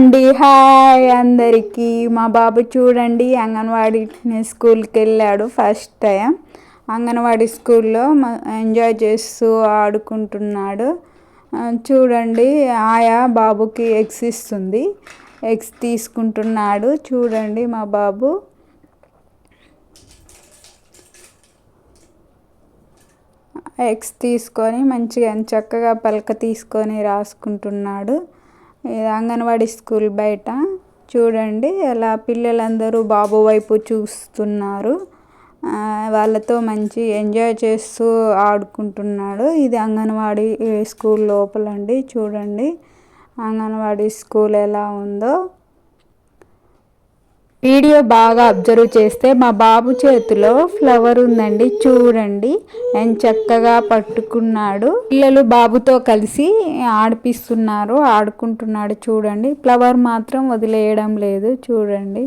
అండి హాయ్ అందరికీ. మా బాబు చూడండి అంగన్వాడీ స్కూల్కి వెళ్ళాడు ఫస్ట్ టైం. అంగన్వాడీ స్కూల్లో ఎంజాయ్ చేస్తూ ఆడుకుంటున్నాడు. చూడండి ఆయా బాబుకి ఎగ్స్ ఇస్తుంది. ఎగ్స్ తీసుకుంటున్నాడు. చూడండి మా బాబు. ఎగ్స్ తీసుకొని మంచిగా చక్కగా పలక తీసుకొని రాసుకుంటున్నాడు. ఇది అంగన్వాడీ స్కూల్ బయట. చూడండి అలా పిల్లలందరూ బాబు వైపు చూస్తున్నారు. వాళ్ళతో మంచి ఎంజాయ్ చేస్తూ ఆడుకుంటున్నాడు. ఇది అంగన్వాడీ స్కూల్ లోపలండి. చూడండి అంగన్వాడీ స్కూల్ ఎలా ఉందో. వీడియో బాగా అబ్జర్వ్ చేస్తే మా బాబు చేతిలో ఫ్లవర్ ఉందండి. చూడండి. ఆయన చక్కగా పట్టుకున్నాడు. పిల్లలు బాబుతో కలిసి ఆడిపిస్తున్నారు ఆడుకుంటున్నాడు. చూడండి. ఫ్లవర్ మాత్రం వదిలేయడం లేదు. చూడండి.